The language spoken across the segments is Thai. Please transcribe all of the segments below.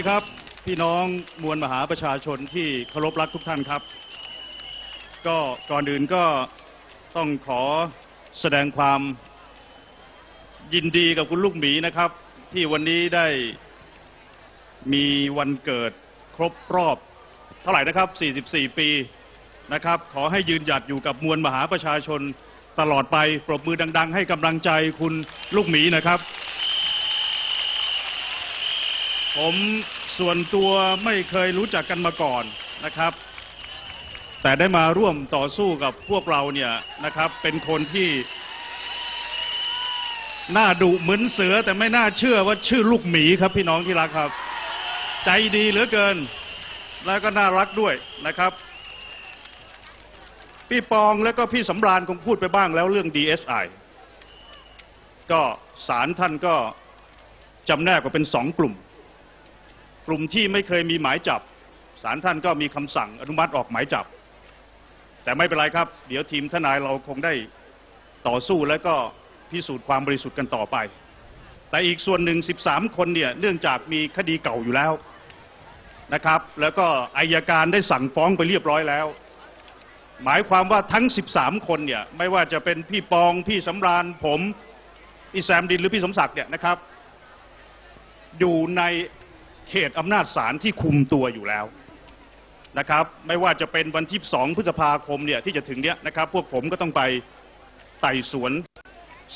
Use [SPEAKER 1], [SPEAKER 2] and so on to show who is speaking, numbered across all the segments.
[SPEAKER 1] ดีครับ พี่น้องมวลมหาประชาชนที่เคารพรักทุกท่านครับ ก็ก่อนอื่นก็ต้องขอแสดงความยินดีกับคุณลูกหมีนะครับ ที่วันนี้ได้มีวันเกิดครบรอบ เท่าไหร่นะครับ 44 ปีนะครับ ขอให้ยืนหยัดอยู่กับมวลมหาประชาชนตลอดไปปรบมือดัง ๆ ให้กำลังใจคุณลูกหมีนะครับ ผมส่วนตัวไม่เคยรู้จักกันมาก่อนนะครับ แต่ได้มาร่วมต่อสู้กับพวกเราเนี่ยนะครับ เป็นคนที่หน้าดุเหมือนเสือแต่ไม่น่าเชื่อว่าชื่อลูกหมีครับพี่น้องที่รักครับ ใจดีเหลือเกิน แล้วก็น่ารักด้วยนะครับ พี่ปองแล้วก็พี่สำราญคงพูดไปบ้างแล้วเรื่อง DSI ก็ศาลท่านก็จำแนกออกเป็นสองกลุ่ม ลุ่มที่ไม่เคยมีหมายจับศาลท่านก็มีคำสั่งอนุมัติออกหมายจับ แต่ไม่เป็นไรครับ เดี๋ยวทีมทนายเราคงได้ต่อสู้แล้วก็พิสูจน์ความบริสุทธิ์กันต่อไป แต่อีกส่วนหนึ่ง 13 คนเนี่ยเนื่องจากมีคดีเก่าอยู่แล้วนะครับ แล้วก็อายการได้สั่งฟ้องไปเรียบร้อยแล้ว หมายความว่าทั้ง 13 คนเนี่ยไม่ว่าจะเป็นพี่ปองพี่สำราญผมพี่แซมดินหรือพี่สมศักดิ์เนี่ยนะครับอยู่ใน เขตอำนาจศาลที่คุมตัวอยู่แล้วนะครับ ไม่ว่าจะเป็นวันที่2พฤษภาคมเนี่ยที่จะถึงเนี้ยนะครับ พวกผมก็ต้องไปไต่สวน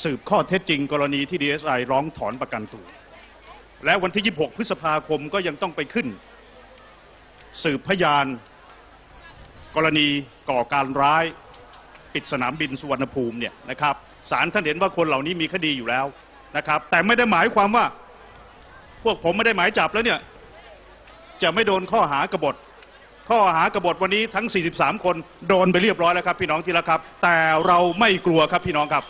[SPEAKER 1] สืบข้อเท็จจริง กรณีที่ DSI ร้องถอนประกันตัว และวันที่ 26 พฤษภาคมก็ยังต้องไปขึ้น สืบพยาน กรณีก่อการร้ายปิดสนามบินสุวรรณภูมิเนี่ยนะครับศาลท่านเห็นว่าคนเหล่านี้มีคดีอยู่แล้วนะครับ แต่ไม่ได้หมายความว่า พวกผมไม่ได้หมายจับแล้วเนี่ย จะไม่โดนข้อหากบฏ ข้อหากบฏวันนี้ทั้ง 43 คนโดนไปเรียบร้อยแล้วครับพี่น้องที่รักครับ แต่เราไม่กลัวครับพี่น้องครับ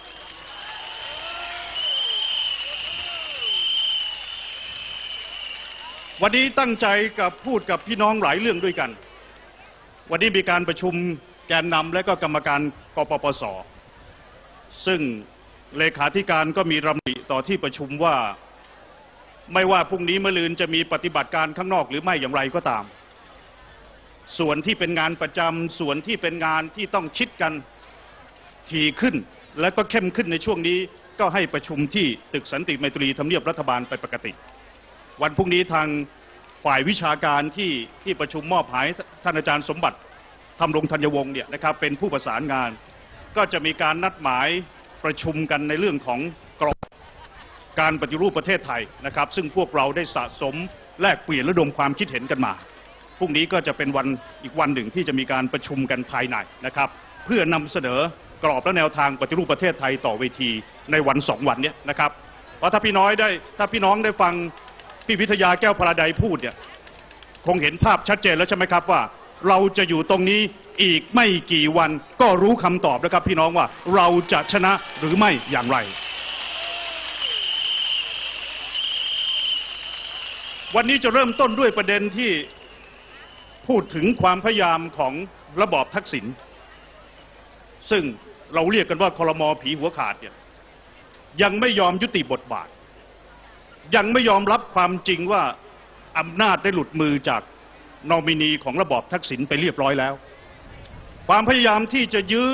[SPEAKER 1] วันนี้ตั้งใจกับพูดกับพี่น้องหลายเรื่องด้วยกัน วันนี้มีการประชุมแกนนำและก็กรรมการกปปสซึ่งเลขาธิการก็มีรำริต่อที่ประชุมว่า ไม่ว่าพรุ่งนี้มะรืนจะมีปฏิบัติการข้างนอกหรือไม่อย่างไรก็ตาม ส่วนที่เป็นงานประจำส่วนที่เป็นงานที่ต้องชิดกันถี่ขึ้น และก็เข้มขึ้นในช่วงนี้ก็ให้ประชุมที่ตึกสันติไมตรีทำเนียบรัฐบาลไปปกติ วันพรุ่งนี้ทางฝ่ายวิชาการที่ที่ประชุมมอบหมายท่านอาจารย์สมบัติทำรงธัญวงศ์เนี่ยนะครับเป็นผู้ประสานงาน ก็จะมีการนัดหมายประชุมกันในเรื่องของกรอบ การปฏิรูปประเทศไทยนะครับ ซึ่งพวกเราได้สะสมแลกเปลี่ยนระดมความคิดเห็นกันมาพรุ่งนี้ก็จะเป็นวันอีกวันหนึ่งที่จะมีการประชุมกันภายในนะครับ เพื่อนำเสนอกรอบและแนวทางปฏิรูปประเทศไทยต่อเวทีในวันสองวันนี้นะครับเพราะถ้าพี่น้อยได้ถ้าพี่น้องได้ฟังพี่วิทยาแก้วพลาไดพูดเนี่ยคงเห็นภาพชัดเจนแล้วใช่ไหมครับว่า เราจะอยู่ตรงนี้อีกไม่กี่วันก็รู้คำตอบแล้วครับพี่น้องว่าเราจะชนะหรือไม่อย่างไร วันนี้จะเริ่มต้นด้วยประเด็นที่พูดถึงความพยายามของระบอบทักษิณซึ่งเราเรียกกันว่าคอรมอผีหัวขาดเนี่ยยังไม่ยอมยุติบทบาท ยังไม่ยอมรับความจริงว่าอำนาจได้หลุดมือจากนอมินีของระบอบทักษิณไปเรียบร้อยแล้ว ความพยายามที่จะยื้อ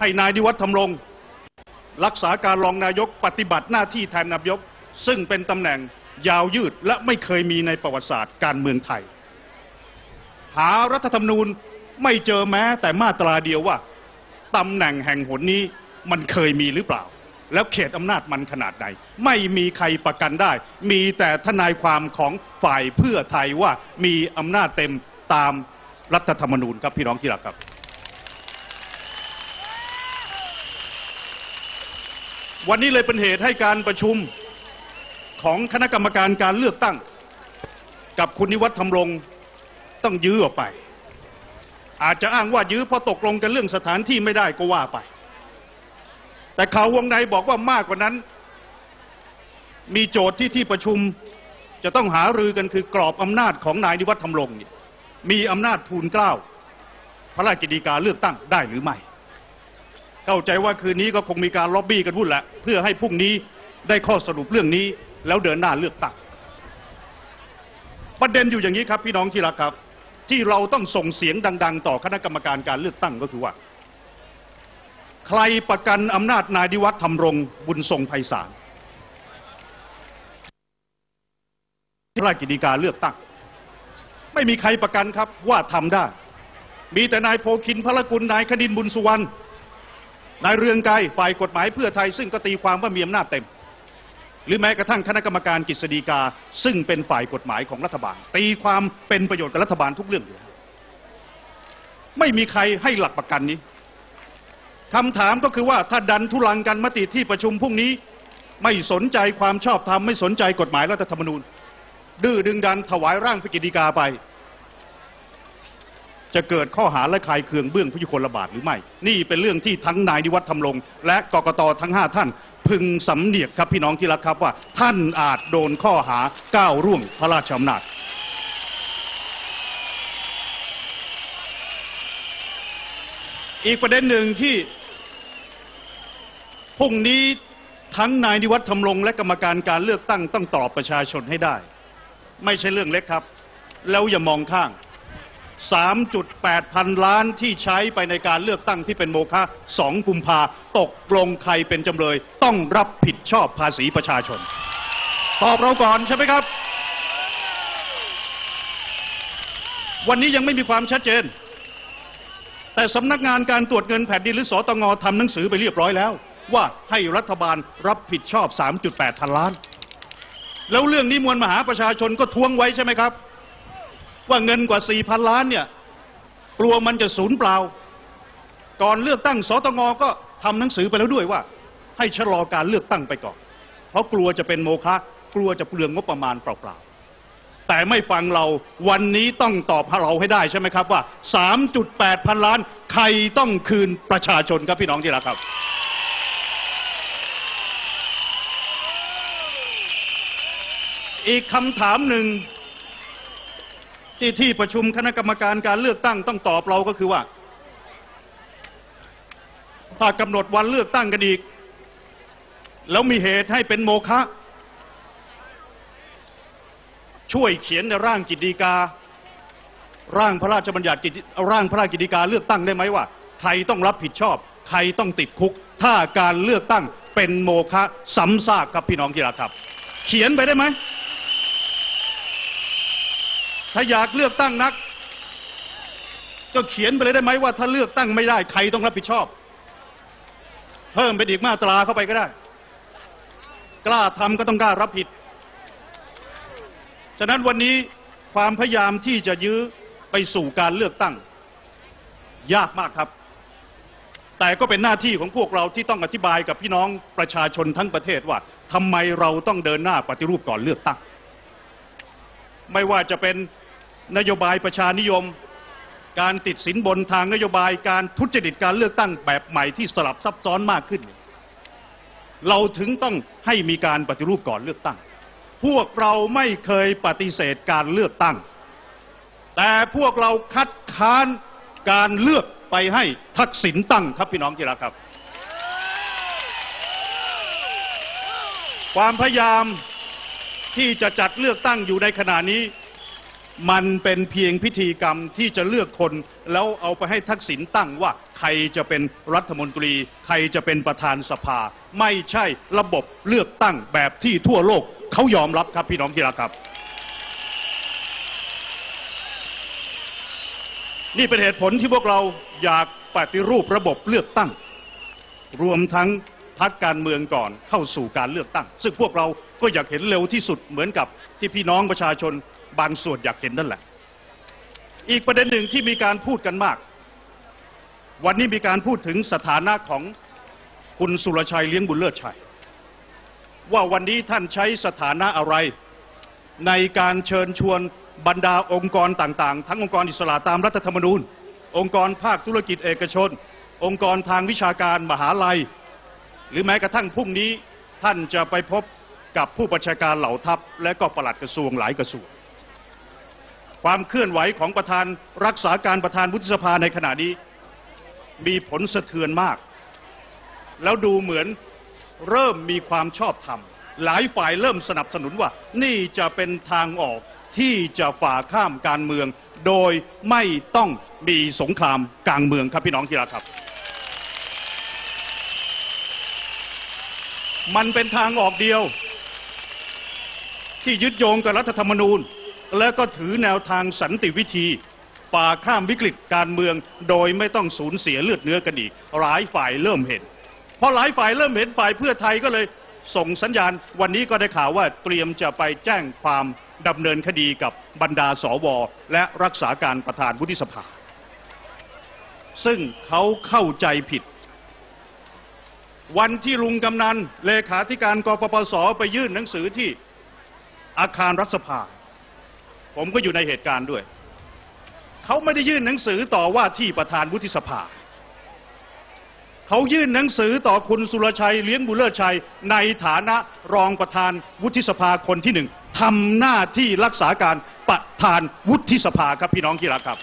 [SPEAKER 1] ให้นายดิวัฒน์ทำรงรักษาการรองนายกปฏิบัติหน้าที่แทนนายก ซึ่งเป็นตำแหน่ง ยาวยืดและไม่เคยมีในประวัติศาสตร์การเมืองไทย หารัฐธรรมนูญไม่เจอแม้แต่มาตราเดียวว่าตำแหน่งแห่งหนนี้มันเคยมีหรือเปล่า แล้วเขตอำนาจมันขนาดไหน ไม่มีใครประกันได้ มีแต่ทนายความของฝ่ายเพื่อไทยว่ามีอำนาจเต็มตามรัฐธรรมนูญครับพี่น้องที่รักครับ วันนี้เลยเป็นเหตุให้การประชุม ของคณะกรรมการการเลือกตั้ง กับคุณนิวัฒน์ธรรมรงต้องยื้อออกไป อาจจะอ้างว่ายื้อเพราะตกลงกันเรื่องสถานที่ไม่ได้ก็ว่าไป แต่ข่าววงในบอกว่ามากกว่านั้น มีโจทย์ที่ที่ประชุมจะต้องหารือกันคือกรอบอำนาจของนายนิวัฒน์ธรรมรงมีอำนาจทูลเกล้าพระราชกิจการเลือกตั้งได้หรือไม่ เข้าใจว่าคืนนี้ก็คงมีการล็อบบี้กันวุ่นแหละ เพื่อให้พรุ่งนี้ได้ข้อสรุปเรื่องนี้ แล้วเดินหน้าเลือกตั้งประเด็นอยู่อย่างนี้ครับ พี่น้องที่รักครับ ที่เราต้องส่งเสียงดัง ๆ ต่อคณะกรรมการการเลือกตั้งก็คือว่า ใครประกันอำนาจนายดิวัฒน์ธรรมรงค์บุญทรงไพศาลพระราชกิจการเลือกตั้ง ไม่มีใครประกันครับว่าทำได้ มีแต่นายโพคินพระกุลนายคดินบุญสุวรรณนายเรืองไกรฝ่ายกฎหมายเพื่อไทยซึ่งก็ตีความว่ามีอำนาจเต็ม หรือแม้กระทั่งคณะกรรมการกฤษฎีกา ซึ่งเป็นฝ่ายกฎหมายของรัฐบาล ตีความเป็นประโยชน์กับรัฐบาลทุกเรื่องอยู่แล้วไม่มีใครให้หลักประกันนี้คำถามก็คือว่าถ้าดันทุลังกันมติที่ประชุมพรุ่งนี้ ไม่สนใจความชอบธรรมไม่สนใจกฎหมายรัฐธรรมนูญ ดื้อดึงดันถวายร่างพิกิจฎีกาไป จะเกิดข้อหาและคายเคืองเบื้องพยุคลบาทหรือไม่ นี่เป็นเรื่องที่ทั้งนายนิวัฒน์ทำลง และกกตทั้งห้าท่าน พึงสำเนียกครับพี่น้องที่รักครับว่า ท่านอาจโดนข้อหาก้าวร่วงพระราชอำนาจอีกประเด็นหนึ่งที่พรุ่งนี้ทั้งนายนิวัฒน์ทำลงและกรรมการการเลือกตั้งต้องตอบประชาชนให้ได้ ไม่ใช่เรื่องเล็กครับ แล้วอย่ามองข้าง 3.8 พันล้านที่ใช้ไปในการเลือกตั้งที่เป็นโมฆะ2กุมภาตกลงใครเป็นจำเลย ต้องรับผิดชอบภาษีประชาชน ตอบเราก่อนใช่ไหมครับ วันนี้ยังไม่มีความชัดเจน แต่สำนักงานการตรวจเงินแผ่นดินหรือสตงทำหนังสือไปเรียบร้อยแล้ว ว่าให้รัฐบาลรับผิดชอบ 3.8พันล้าน แล้วเรื่องนี้มวลมหาประชาชนก็ทวงไว้ใช่ไหมครับ ว่าเงินกว่า4,000ล้านเนี่ยกลัวมันจะสูญเปล่า ก่อนเลือกตั้งสตงก็ทำหนังสือไปแล้วด้วยว่า ให้ชะลอการเลือกตั้งไปก่อน เพราะกลัวจะเป็นโมฆะกลัวจะเปลืองงบประมาณเปล่าๆแต่ไม่ฟังเราวันนี้ต้องตอบเราให้ได้ใช่ไหมครับว่า 3.8 พันล้านใครต้องคืนประชาชนครับพี่น้องที่รักครับอีกคำถามหนึ่ง ที่ที่ประชุมคณะกรรมการการเลือกตั้งต้องตอบเราก็คือว่า ถ้ากำหนดวันเลือกตั้งกันอีก แล้วมีเหตุให้เป็นโมฆะช่วยเขียนในร่างกิจดีกา ร่างพระราชบัญญัติกิจร่างพระราชกิจดีกาเลือกตั้งได้ไหมว่าใครต้องรับผิดชอบ ใครต้องติดคุก ถ้าการเลือกตั้งเป็นโมฆะซ้ำซากครับพี่น้องที่รักครับ เขียนไปได้ไหม ถ้าอยากเลือกตั้งนัก ก็เขียนไปเลยได้ไหมว่า ถ้าเลือกตั้งไม่ได้ใครต้องรับผิดชอบ เพิ่มเป็นอีกมาตราเข้าไปก็ได้ กล้าทำก็ต้องกล้ารับผิด ฉะนั้นวันนี้ความพยายามที่จะยื้อไปสู่การเลือกตั้ง ยากมากครับ แต่ก็เป็นหน้าที่ของพวกเราที่ต้องอธิบายกับพี่น้องประชาชนทั้งประเทศว่าทำไมเราต้องเดินหน้าปฏิรูปก่อนเลือกตั้ง ไม่ว่าจะเป็น นโยบายประชานิยม การติดสินบนทางนโยบายการทุจริตการเลือกตั้งแบบใหม่ที่สลับซับซ้อนมากขึ้น เราถึงต้องให้มีการปฏิรูปก่อนเลือกตั้ง พวกเราไม่เคยปฏิเสธการเลือกตั้ง แต่พวกเราคัดค้านการเลือกไปให้ทักษิณตั้งครับพี่น้องที่รักครับ ความพยายามที่จะจัดเลือกตั้งอยู่ในขณะนี้ มันเป็นเพียงพิธีกรรมที่จะเลือกคน แล้วเอาไปให้ทักษิณตั้งว่าใครจะเป็นรัฐมนตรี ใครจะเป็นประธานสภา ไม่ใช่ระบบเลือกตั้งแบบที่ทั่วโลกเขายอมรับครับพี่น้องที่รักครับ นี่เป็นเหตุผลที่พวกเราอยากปฏิรูประบบเลือกตั้ง รวมทั้งพักการเมืองก่อนเข้าสู่การเลือกตั้ง ซึ่งพวกเราก็อยากเห็นเร็วที่สุดเหมือนกับที่พี่น้องประชาชน บางส่วนอยากเห็นนั่นแหละ อีกประเด็นหนึ่งที่มีการพูดกันมาก วันนี้มีการพูดถึงสถานะของคุณสุรชัยเลี้ยงบุญเลิศชัย ว่าวันนี้ท่านใช้สถานะอะไร ในการเชิญชวนบรรดาองค์กรต่างๆ ทั้งองค์กรอิสระตามรัฐธรรมนูญ องค์กรภาคธุรกิจเอกชน องค์กรทางวิชาการมหาลัย หรือแม้กระทั่งพรุ่งนี้ท่านจะไปพบกับผู้บัญชาการเหล่าทัพและก็ปลัดกระทรวงหลายกระทรวง ความเคลื่อนไหวของประธานรักษาการประธานวุฒิสภาในขณะนี้ มีผลสะเทือนมาก แล้วดูเหมือนเริ่มมีความชอบธรรม หลายฝ่ายเริ่มสนับสนุนว่า นี่จะเป็นทางออกที่จะฝ่าข้ามการเมือง โดยไม่ต้องมีสงครามกลางเมืองครับพี่น้องที่รักครับ มันเป็นทางออกเดียว ที่ยึดโยงกับรัฐธรรมนูญ และก็ถือแนวทางสันติวิธีฝ่าข้ามวิกฤตการเมือง โดยไม่ต้องสูญเสียเลือดเนื้อกันอีกหลายฝ่ายเริ่มเห็นพอหลายฝ่ายเริ่มเห็นฝ่ายเพื่อไทยก็เลยส่งสัญญาณ วันนี้ก็ได้ข่าวว่าเตรียมจะไปแจ้งความดำเนินคดีกับบรรดาสว และรักษาการประธานวุฒิสภา ซึ่งเขาเข้าใจผิด วันที่ลุงกำนันเลขาธิการกปปสไปยื่นหนังสือที่อาคารรัฐสภา ผมก็อยู่ในเหตุการณ์ด้วย เขาไม่ได้ยื่นหนังสือต่อว่าที่ประธานวุฒิสภา เขายื่นหนังสือต่อคุณสุรชัยเลี้ยงบุเลิศชัย ในฐานะรองประธานวุฒิสภาคนที่หนึ่งทำหน้าที่รักษาการประธานวุฒิสภาครับพี่น้องที่รักครับ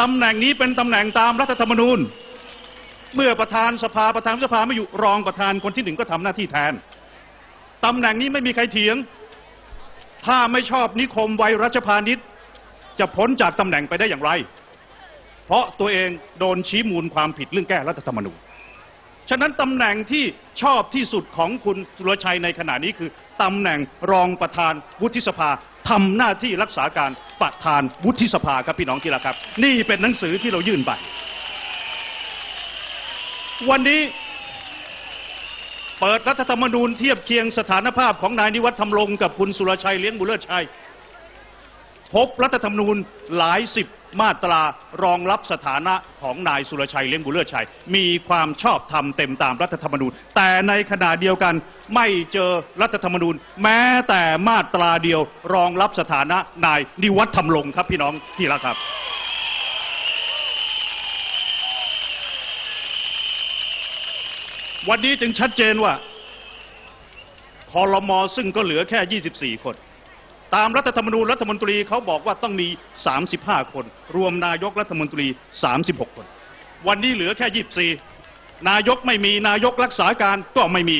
[SPEAKER 1] ตำแหน่งนี้เป็นตำแหน่งตามรัฐธรรมนูญ เมื่อประธานสภาประธานสภาไม่อยู่รองประธานคนที่หนึ่งก็ทำหน้าที่แทน ตำแหน่งนี้ไม่มีใครเถียง ถ้าไม่ชอบนิคมไวรัชพานิชจะพ้นจากตำแหน่งไปได้อย่างไร เพราะตัวเองโดนชี้มูลความผิดเรื่องแก้รัฐธรรมนูญ ฉะนั้นตำแหน่งที่ชอบที่สุดของคุณสุรชัยในขณะนี้คือตำแหน่งรองประธานวุฒิสภาทำหน้าที่รักษาการประธานวุฒิสภาครับพี่น้องที่รักครับ นี่เป็นหนังสือที่เรายื่นไป วันนี้ เปิดรัฐธรรมนูญเทียบเคียงสถานภาพของนายนิวัฒน์ธรรมรงค์กับคุณสุรชัยเลี้ยงบุญเลิศชัย พบรัฐธรรมนูญหลายสิบมาตรารองรับสถานะของนายสุรชัยเลี้ยงบุญเลิศชัย มีความชอบธรรมเต็มตามรัฐธรรมนูญ แต่ในขณะเดียวกันไม่เจอรัฐธรรมนูญ แม้แต่มาตราเดียวรองรับสถานะนายนิวัฒน์ธรรมรงค์ครับพี่น้องที่รักครับ วันนี้จึงชัดเจนว่าคอรมอซึ่งก็เหลือแค่ 24 คน ตามรัฐธรรมนูญรัฐมนตรีเขาบอกว่าต้องมี 35 คน รวมนายกรัฐมนตรี 36 คน วันนี้เหลือแค่ 24 นายกไม่มีนายกรักษาการก็ไม่มี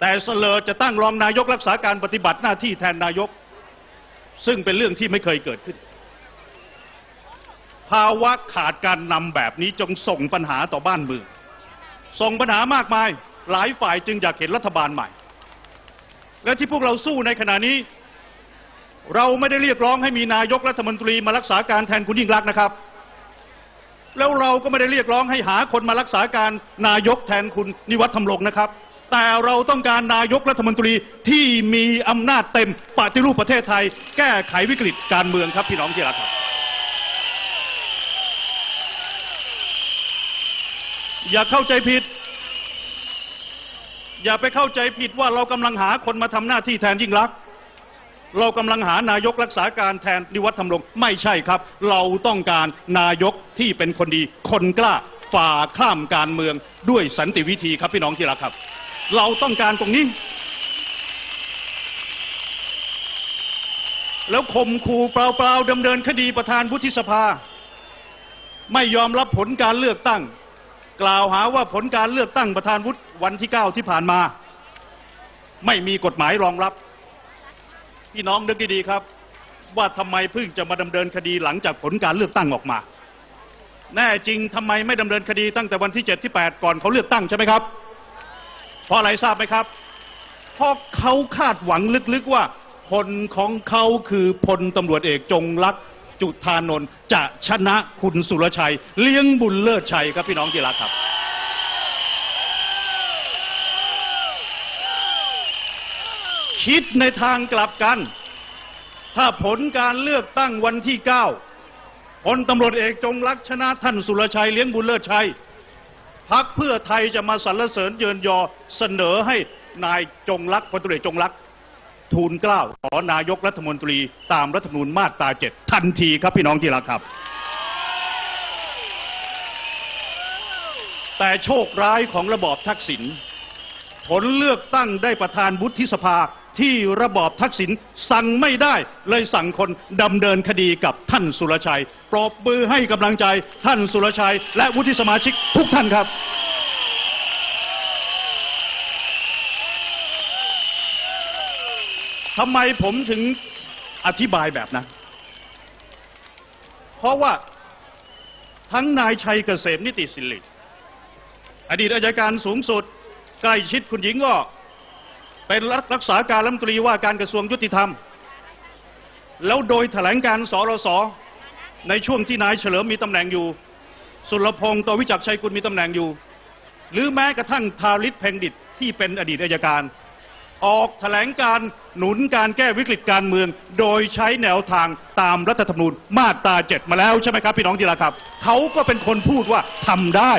[SPEAKER 1] แต่เสลอจะตั้งรองนายกรักษาการปฏิบัติหน้าที่แทนนายก ซึ่งเป็นเรื่องที่ไม่เคยเกิดขึ้น ภาวะขาดการนำแบบนี้จงส่งปัญหาต่อบ้านเมือง ส่งปัญหามากมาย หลายฝ่ายจึงอยากเห็นรัฐบาลใหม่ และที่พวกเราสู้ในขณะนี้ เราไม่ได้เรียกร้องให้มีนายกรัฐมนตรีมารักษาการแทนคุณยิ่งรักนะครับ แล้วเราก็ไม่ได้เรียกร้องให้หาคนมารักษาการนายกแทนคุณนิวัฒน์ธรรมรงค์นะครับ แต่เราต้องการนายกรัฐมนตรีที่มีอำนาจเต็มปฏิรูปประเทศไทย แก้ไขวิกฤตการเมืองครับพี่น้องที่รักครับ อย่าเข้าใจผิด อย่าไปเข้าใจผิดว่าเรากำลังหาคนมาทำหน้าที่แทนยิ่งรักษณ์เรากำลังหานายกรักษาการแทนนิวัฒน์ธรรมรงค์ไม่ใช่ครับ เราต้องการนายกที่เป็นคนดี คนกล้าฝ่าข้ามการเมืองด้วยสันติวิธีครับพี่น้องที่รักครับ เราต้องการตรงนี้ แล้วข่มขู่เปล่าๆดำเนินคดีประธานวุฒิสภา ไม่ยอมรับผลการเลือกตั้ง กล่าวหาว่าผลการเลือกตั้งประธานวุฒิวันที่ 9 ที่ผ่านมา ไม่มีกฎหมายรองรับ พี่น้องนึกดีๆครับ ว่าทำไมเพิ่งจะมาดำเนินคดีหลังจากผลการเลือกตั้งออกมา แน่จริงทำไมไม่ดำเนินคดีตั้งแต่วันที่7ที่ 8 ก่อนเขาเลือกตั้งใช่ไหมครับ เพราะอะไรทราบไหมครับเพราะเขาคาดหวังลึกๆว่าผลของเขาคือพลตำรวจเอกจงลักษณ์ จุธานนท์จะชนะคุณสุรชัย เลี้ยงบุญเลิศชัยครับพี่น้องที่รักครับคิดในทางกลับกัน ถ้าผลการเลือกตั้งวันที่9พลตำรวจเอกจงลักษณ์ชนะท่านสุรชัยเลี้ยงบุญเลิศชัยพักเพื่อไทยจะมาสรรเสริญเยินยอเสนอให้นายจงลักษณ์พลตำรวจเอกจงลักษณ์ ทูลเกล้าขอนายกรัฐมนตรีตามรัฐมนูญมาตราเจ็ดทันทีครับพี่น้องที่รักครับ แต่โชคร้ายของระบอบทักษิณผลเลือกตั้งได้ประธานวุฒิสภาที่ระบอบทักษิณสั่งไม่ได้เลยสั่งคนดำเนินคดีกับท่านสุรชัย ปรบมือให้กำลังใจท่านสุรชัย และวุฒิสมาชิกทุกท่านครับ ทำไมผมถึงอธิบายแบบนั้น เพราะว่าทั้งนายชัยเกษมนิติสิริอดีตอายการสูงสุด ใกล้ชิดคุณหญิงก็เป็นรักษาการรัฐมนตรีว่าการกระทรวงยุติธรรม แล้วโดยแถลงการสรสในช่วงที่นายเฉลิมมีตำแหน่งอยู่ สุรพงศ์ตวิจักชัยกุลมีตำแหน่งอยู่ หรือแม้กระทั่งทาริศเพ็งดิตที่เป็นอดีตอายการ ออกแถลงการ หนุนการแก้วิกฤตการเมือง โดยใช้แนวทางตามรัฐธรรมนูญมาตราเจ็ดมาแล้วใช่ไหมครับพี่น้องที่รักครับเขาก็เป็นคนพูดว่าทำได้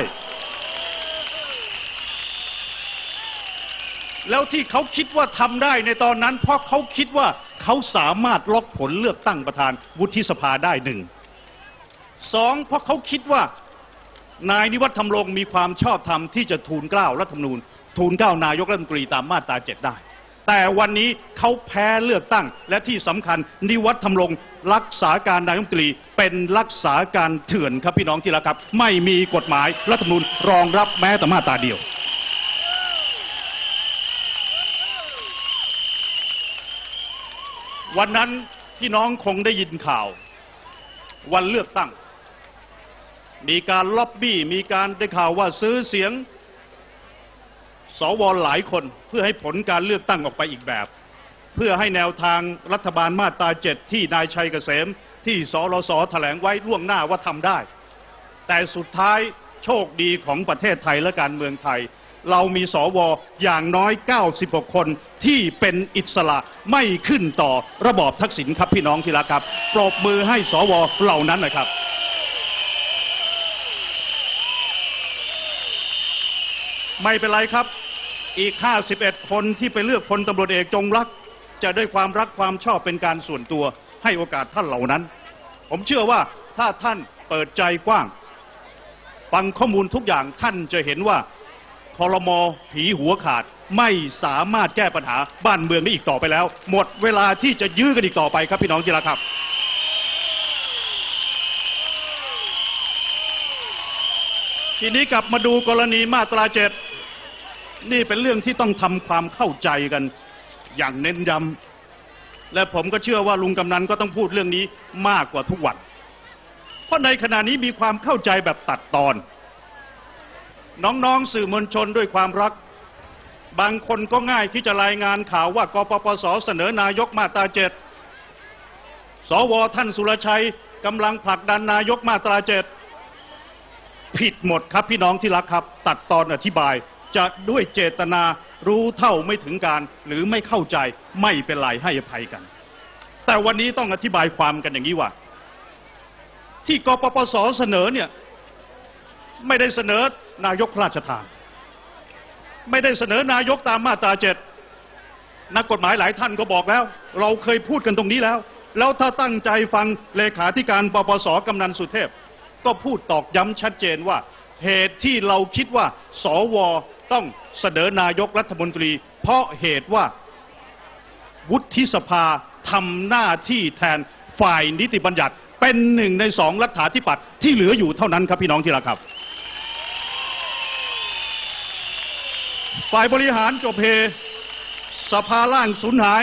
[SPEAKER 1] แล้วที่เขาคิดว่าทำได้ในตอนนั้น เพราะเขาคิดว่าเขาสามารถล็อกผลเลือกตั้งประธานวุฒิสภาได้หนึ่งสองเพราะเขาคิดว่านายนิวัฒน์ธรรมรงค์มีความชอบธรรมที่จะทูลเกล้ารัฐธรรมนูญทูลเกล้านายกรัฐมนตรีตามมาตราเจ็ดได้ แต่วันนี้เขาแพ้เลือกตั้ง และที่สำคัญนิวัฒน์ธรรมรงรักษาการนายกรัฐมนตรีเป็นรักษาการเถื่อนครับพี่น้องที่รักครับ ไม่มีกฎหมายรัฐธรรมนูญรองรับแม้แต่มาตราเดียว วันนั้นพี่น้องคงได้ยินข่าว วันเลือกตั้ง มีการล็อบบี้มีการได้ข่าวว่าซื้อเสียง สวหลายคนเพื่อให้ผลการเลือกตั้งออกไปอีกแบบ เพื่อให้แนวทางรัฐบาลมาตราเจ็ดที่นายชัยเกษม ที่สรสแถลงไว้ล่วงหน้าว่าทำได้ แต่สุดท้ายโชคดีของประเทศไทยและการเมืองไทย เรามีสวอย่างน้อย 96 คนที่เป็นอิสระไม่ขึ้นต่อระบอบทักษิณครับพี่น้องที่รักครับปรบมือให้สวเหล่านั้นนะครับไม่เป็นไรครับ อีก 51 คนที่ไปเลือกพลตำรวจเอกจงรัก จะด้วยความรักความชอบเป็นการส่วนตัวให้โอกาสท่านเหล่านั้น ผมเชื่อว่าถ้าท่านเปิดใจกว้าง ฟังข้อมูลทุกอย่างท่านจะเห็นว่าคอรมอผีหัวขาดไม่สามารถแก้ปัญหาบ้านเมืองได้อีกต่อไปแล้ว หมดเวลาที่จะยื้อกันอีกต่อไปครับพี่น้องที่รักครับ ทีนี้กลับมาดูกรณีมาตราเจ็ด นี่เป็นเรื่องที่ต้องทำความเข้าใจกัน อย่างเน้นย้ำและผมก็เชื่อว่าลุงกำนันก็ต้องพูดเรื่องนี้มากกว่าทุกวัน เพราะในขณะนี้มีความเข้าใจแบบตัดตอน น้องๆสื่อมวลชนด้วยความรัก บางคนก็ง่ายที่จะรายงานข่าวว่ากปปสเสนอนายกมาตราเจ็ดสวท่านสุรชัยกำลังผลักดันนายกมาตราเจ็ดผิดหมดครับพี่น้องที่รักครับ ตัดตอนอธิบาย จะด้วยเจตนารู้เท่าไม่ถึงการ หรือไม่เข้าใจไม่เป็นไรให้อภัยกัน แต่วันนี้ต้องอธิบายความกันอย่างนี้ว่า ที่กปปสเสนอเนี่ย ไม่ได้เสนอนายกพระราชทาน ไม่ได้เสนอนายกตามมาตราเจ็ดนักกฎหมายหลายท่านก็บอกแล้ว เราเคยพูดกันตรงนี้แล้ว แล้วถ้าตั้งใจฟังเลขาธิการปปสกำนันสุเทพ ก็พูดตอกย้ำชัดเจนว่า เหตุที่เราคิดว่า สว ต้องเสนอนายกรัฐมนตรี เพราะเหตุว่าวุฒิสภาทำหน้าที่แทนฝ่ายนิติบัญญัติเป็นหนึ่งในสองรัฐาธิปัตย์ที่เหลืออยู่เท่านั้นครับพี่น้องที่รักครับ ฝ่ายบริหารจบเพสภาล่างสูญหาย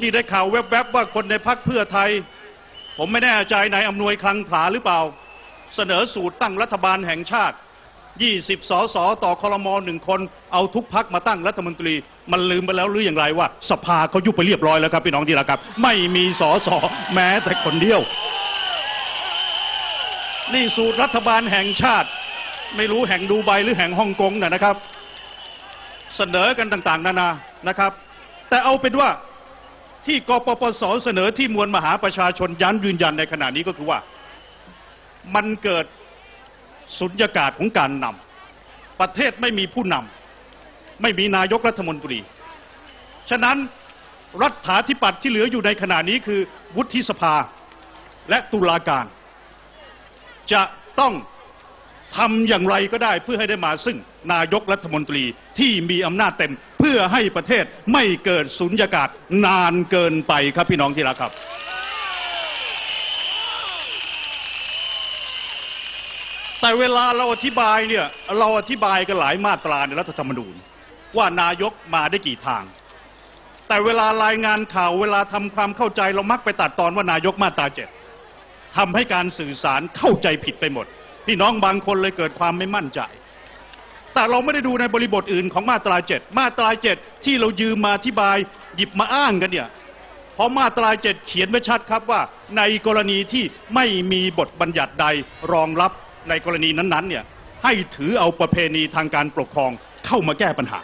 [SPEAKER 1] นี่ได้ข่าวแวบๆว่าคนในพักเพื่อไทย ผมไม่แน่ใจนายอำนวยคลังผาหรือเปล่า เสนอสูตรตั้งรัฐบาลแห่งชาติ 20 สสต่อคอรมอหนึ่งคน เอาทุกพักมาตั้งรัฐมนตรี มันลืมไปแล้วหรืออย่างไรว่า สภาเขายุบไปเรียบร้อยแล้วครับพี่น้องที่รักครับ ไม่มีสสแม้แต่คนเดียว นี่สูตรรัฐบาลแห่งชาติ ไม่รู้แห่งดูไบหรือแห่งฮ่องกงนะนะครับ เสนอกันต่างๆ นานานะครับ แต่เอาเป็นว่าที่กปปสเสนอที่มวลมหาประชาชนยันยืนยันในขณะนี้ก็คือว่า มันเกิด สุญญากาศของการนำประเทศไม่มีผู้นำไม่มีนายกรัฐมนตรี ฉะนั้นรัฐาธิปัตย์ที่เหลืออยู่ในขณะนี้คือวุฒิสภาและตุลาการ จะต้องทำอย่างไรก็ได้เพื่อให้ได้มาซึ่งนายกรัฐมนตรีที่มีอำนาจเต็ม เพื่อให้ประเทศไม่เกิดสุญญากาศนานเกินไปครับพี่น้องที่รักครับ แต่เวลาเราอธิบายเนี่ย เราอธิบายกันหลายมาตราในรัฐธรรมนูญ ว่านายกมาได้กี่ทาง แต่เวลารายงานข่าวเวลาทำความเข้าใจเรามักไปตัดตอนว่านายกมาตราเจ็ดทำให้การสื่อสารเข้าใจผิดไปหมด พี่น้องบางคนเลยเกิดความไม่มั่นใจ แต่เราไม่ได้ดูในบริบทอื่นของมาตราเจ็ดมาตราเจ็ดที่เรายืมมาอธิบายหยิบมาอ้างกันเนี่ยเพราะมาตราเจ็ดเขียนไว้ชัดครับว่า ในกรณีที่ไม่มีบทบัญญัติใดรองรับ ในกรณีนั้นๆเนี่ยให้ถือเอาประเพณีทางการปกครองเข้ามาแก้ปัญหา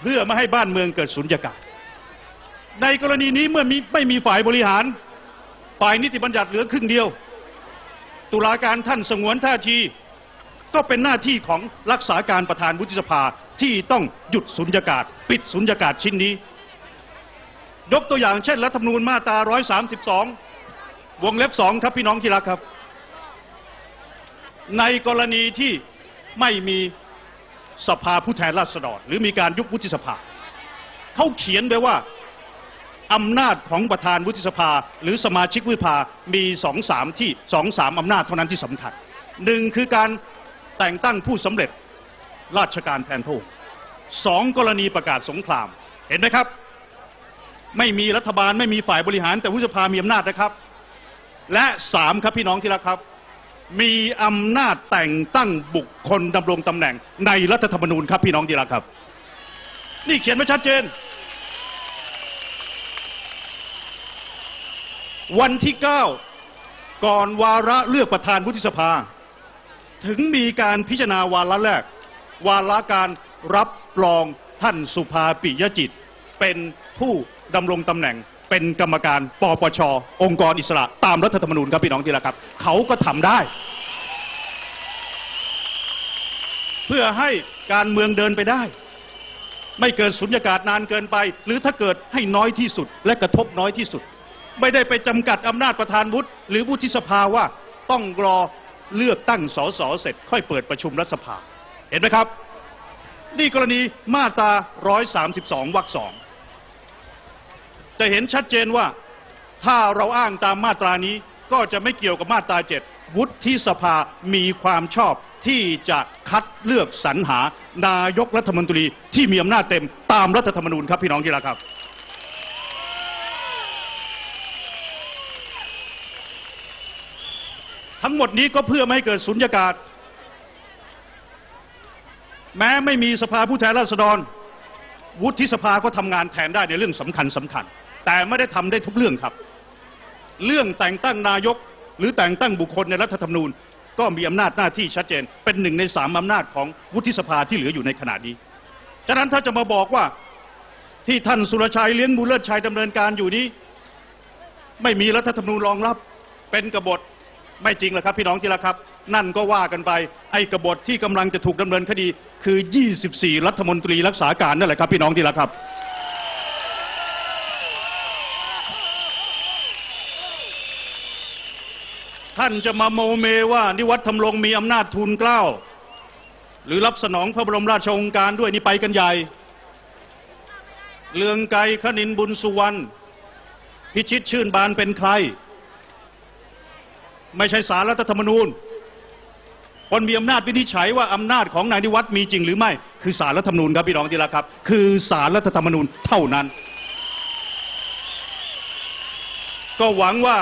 [SPEAKER 1] เพื่อไม่ให้บ้านเมืองเกิดสุญญากาศ ในกรณีนี้เมื่อมีไม่มีฝ่ายบริหาร ฝ่ายนิติบัญญัติเหลือครึ่งเดียว ตุลาการท่านสงวนท่าที ก็เป็นหน้าที่ของรักษาการประธานวุฒิสภาที่ต้องหยุดสุญญากาศ ปิดสุญญากาศชิ้นนี้ ยกตัวอย่างเช่นรัฐธรรมนูญมาตรา 132 วงเล็บสองครับพี่น้องที่รักครับ ในกรณีที่ไม่มีสภาผู้แทนราษฎรหรือมีการยุบวุฒิสภา เขาเขียนไว้ว่าอำนาจของประธานวุฒิสภา หรือสมาชิกวุฒิสภามีสองสามที่สองสามอำนาจเท่านั้นที่สำคัญหนึ่งคือการแต่งตั้งผู้สำเร็จราชการแทนพระองค์สองกรณีประกาศสงคราม เห็นไหมครับ ไม่มีรัฐบาลไม่มีฝ่ายบริหารแต่วุฒิสภามีอำนาจนะครับ และสามครับพี่น้องที่รักครับ มีอำนาจแต่งตั้งบุคคลดำรงตำแหน่งในรัฐธรรมนูญครับพี่น้องที่รักครับ นี่เขียนไว้ชัดเจน วันที่ 9 ก่อนวาระเลือกประธานวุฒิสภา ถึงมีการพิจารณาวาระแรก วาระการรับรองท่านสุภาปิยจิต เป็นผู้ดำรงตำแหน่ง เป็นกรรมการปปชองค์กรอิสระ ตามรัฐธรรมนูญครับพี่น้องที่รักครับ เขาก็ทำได้ เพื่อให้การเมืองเดินไปได้ ไม่เกิดสุญญากาศนานเกินไป หรือถ้าเกิดให้น้อยที่สุด และกระทบน้อยที่สุด ไม่ได้ไปจำกัดอำนาจประธานวุฒิหรือวุฒิสภาว่าต้องรอเลือกตั้งสสเสร็จ ค่อยเปิดประชุมรัฐสภา เห็นไหมครับ นี่กรณีมาตรา132วรรคสอง จะเห็นชัดเจนว่าถ้าเราอ้างตามมาตรานี้ก็จะไม่เกี่ยวกับมาตราเจ็ดวุฒิสภามีความชอบที่จะคัดเลือกสรรหานายกรัฐมนตรีที่มีอำนาจเต็มตามรัฐธรรมนูญครับพี่น้องที่รักครับ ทั้งหมดนี้ก็เพื่อไม่ให้เกิดสุญญากาศ แม้ไม่มีสภาผู้แทนราษฎร วุฒิสภาก็ทำงานแทนได้ในเรื่องสำคัญสำคัญ แต่ไม่ได้ทำได้ทุกเรื่องครับ เรื่องแต่งตั้งนายก หรือแต่งตั้งบุคคลในรัฐธรรมนูญ ก็มีอำนาจหน้าที่ชัดเจน เป็นหนึ่งในสามอำนาจของวุฒิสภาที่เหลืออยู่ในขณะนี้ฉะนั้นถ้าจะมาบอกว่าที่ท่านสุรชัยเลี้ยงบุญเลิศชัยดำเนินการอยู่นี้ ไม่มีรัฐธรรมนูญรองรับ เป็นกบฏไม่จริงหรอกครับพี่น้องที่รักครับ นั่นก็ว่ากันไปไอ้กบฏที่กำลังจะถูกดำเนินคดี คือ 24 รัฐมนตรีรักษาการนั่นแหละครับพี่น้องที่รักครับ ท่านจะมาโมเมว่า นิวัฒน์ทำลงมีอำนาจทูลเกล้า หรือรับสนองพระบรมราชโองการด้วยนี่ไปกันใหญ่ เลืองไกรขนินบุญสุวรรณพิชิตชื่นบานเป็นใคร ไม่ใช่สารรัฐธรรมนูญ คนมีอำนาจวินิจฉัยว่าอำนาจของนายนิวัฒน์มีจริงหรือไม่ คือสารรัฐธรรมนูญครับพี่น้องที่รักครับ คือสารรัฐธรรมนูญเท่านั้น ก็หวังว่า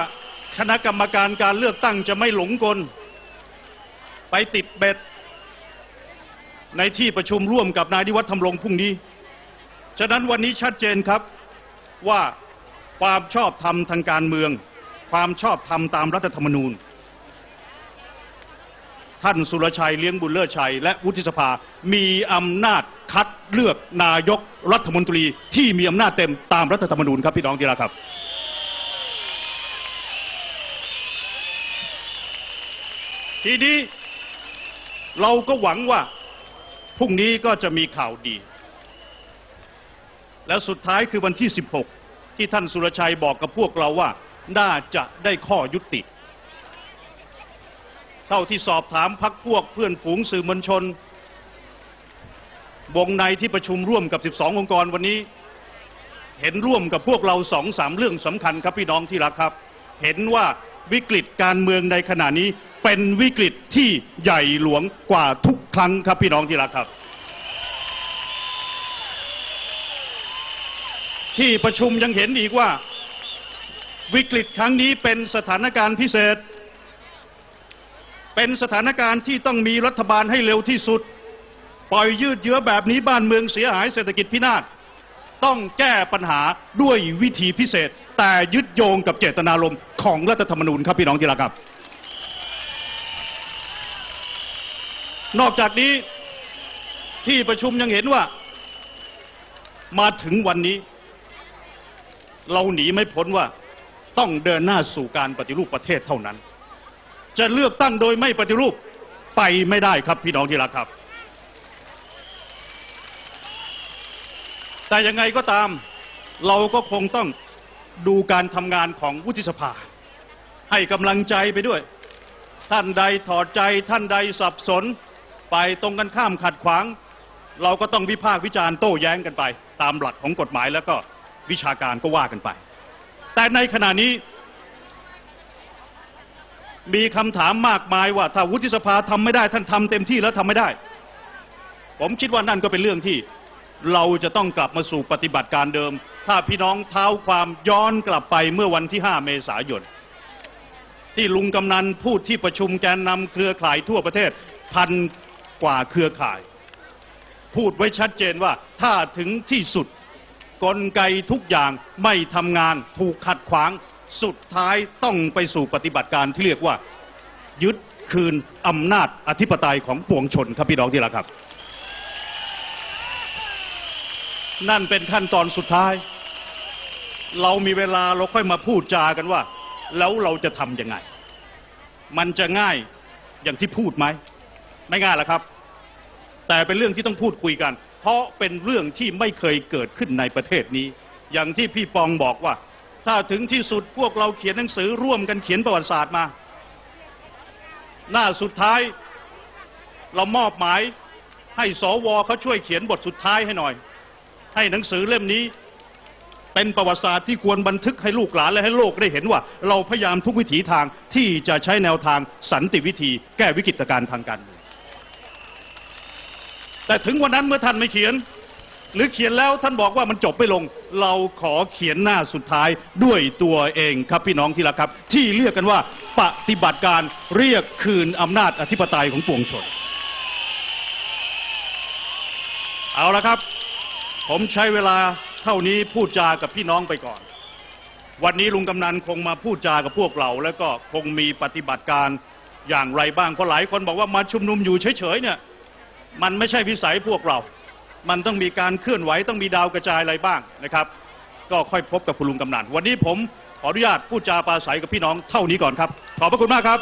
[SPEAKER 1] คณะกรรมการการเลือกตั้งจะไม่หลงกล ไปติดเบ็ด ในที่ประชุมร่วมกับนายนิวัฒน์ทำรงพรุ่งนี้ ฉะนั้นวันนี้ชัดเจนครับว่าความชอบธรรมทางการเมือง ความชอบธรรมตามรัฐธรรมนูญ ท่านสุรชัยเลี้ยงบุญเลิศชัย และวุฒิสภา มีอำนาจคัดเลือกนายกรัฐมนตรีที่มีอำนาจเต็มตามรัฐธรรมนูญครับพี่น้องที่รักครับ ทีนี้เราก็หวังว่าพรุ่งนี้ก็จะมีข่าวดี แล้วสุดท้ายคือวันที่ 16 ที่ท่านสุรชัยบอกกับพวกเราว่า น่าจะได้ข้อยุติ เท่าที่สอบถามพักพวกเพื่อนฝูงสื่อมวลชน วงในที่ประชุมร่วมกับ 12 องค์กรวันนี้ เห็นร่วมกับพวกเราสองสามเรื่องสำคัญครับพี่น้องที่รักครับ เห็นว่าวิกฤตการเมืองในขณะนี้ เป็นวิกฤตที่ใหญ่หลวงกว่าทุกครั้งครับพี่น้องที่รักครับ ที่ประชุมยังเห็นอีกว่า วิกฤตครั้งนี้เป็นสถานการณ์พิเศษ เป็นสถานการณ์ที่ต้องมีรัฐบาลให้เร็วที่สุด ปล่อยยืดเยื้อแบบนี้บ้านเมืองเสียหายเศรษฐกิจพินาศต้องแก้ปัญหาด้วยวิธีพิเศษ แต่ยึดโยงกับเจตนารมณ์ของรัฐธรรมนูญครับพี่น้องที่รักครับ นอกจากนี้ที่ประชุมยังเห็นว่า มาถึงวันนี้ เราหนีไม่พ้นว่าต้องเดินหน้าสู่การปฏิรูปประเทศเท่านั้น จะเลือกตั้งโดยไม่ปฏิรูปไปไม่ได้ครับพี่น้องที่รักครับ แต่ยังไงก็ตามเราก็คงต้องดูการทำงานของวุฒิสภา ให้กำลังใจไปด้วย ท่านใดถอดใจท่านใดสับสน ไปตรงกันข้ามขัดขวาง เราก็ต้องวิพากษ์วิจารณ์โต้แย้งกันไป ตามหลักของกฎหมายแล้วก็วิชาการก็ว่ากันไป แต่ในขณะนี้ มีคำถามมากมายว่าถ้าวุฒิสภาทำไม่ได้ท่านทำเต็มที่แล้วทำไม่ได้ ผมคิดว่านั่นก็เป็นเรื่องที่เราจะต้องกลับมาสู่ปฏิบัติการเดิม ถ้าพี่น้องเท้าความย้อนกลับไปเมื่อวันที่ 5 เมษายน ที่ลุงกำนันพูดที่ประชุมแกนนำเครือข่ายทั่วประเทศพัน กว่าเครือข่าย พูดไว้ชัดเจนว่าถ้าถึงที่สุดกลไกทุกอย่างไม่ทำงานถูกขัดขวาง สุดท้ายต้องไปสู่ปฏิบัติการที่เรียกว่า ยึดคืนอำนาจอธิปไตยของปวงชนครับพี่น้องที่รักครับ นั่นเป็นขั้นตอนสุดท้าย เรามีเวลาเราค่อยมาพูดจากันว่า แล้วเราจะทำยังไง มันจะง่ายอย่างที่พูดไหม ไม่ง่ายหรอกครับ แต่เป็นเรื่องที่ต้องพูดคุยกัน เพราะเป็นเรื่องที่ไม่เคยเกิดขึ้นในประเทศนี้ อย่างที่พี่ปองบอกว่า ถ้าถึงที่สุดพวกเราเขียนหนังสือร่วมกันเขียนประวัติศาสตร์มา หน้าสุดท้ายเรามอบหมายให้สวเขาช่วยเขียนบทสุดท้ายให้หน่อย ให้หนังสือเล่มนี้ เป็นประวัติศาสตร์ที่ควรบันทึกให้ลูกหลานและให้โลกได้เห็นว่า เราพยายามทุกวิถีทางที่จะใช้แนวทางสันติวิธี แก้วิกฤตการณ์ทางการเมือง แต่ถึงวันนั้นเมื่อท่านไม่เขียน หรือเขียนแล้วท่านบอกว่ามันจบไม่ลง เราขอเขียนหน้าสุดท้ายด้วยตัวเองครับพี่น้องที่รักครับ ที่เรียกกันว่าปฏิบัติการเรียกคืนอำนาจอธิปไตยของปวงชน เอาละครับ ผมใช้เวลาเท่านี้พูดจากับพี่น้องไปก่อน วันนี้ลุงกำนันคงมาพูดจากับพวกเรา แล้วก็คงมีปฏิบัติการอย่างไรบ้างเพราะหลายคนบอกว่ามาชุมนุมอยู่เฉยๆเนี่ย มันไม่ใช่วิสัยพวกเรา มันต้องมีการเคลื่อนไหวต้องมีดาวกระจายอะไรบ้างนะครับ ก็ค่อยพบกับคุณลุงกำนันวันนี้ผมขออนุญาตพูดจาปราศัยกับพี่น้องเท่านี้ก่อนครับ ขอบพระคุณมากครับ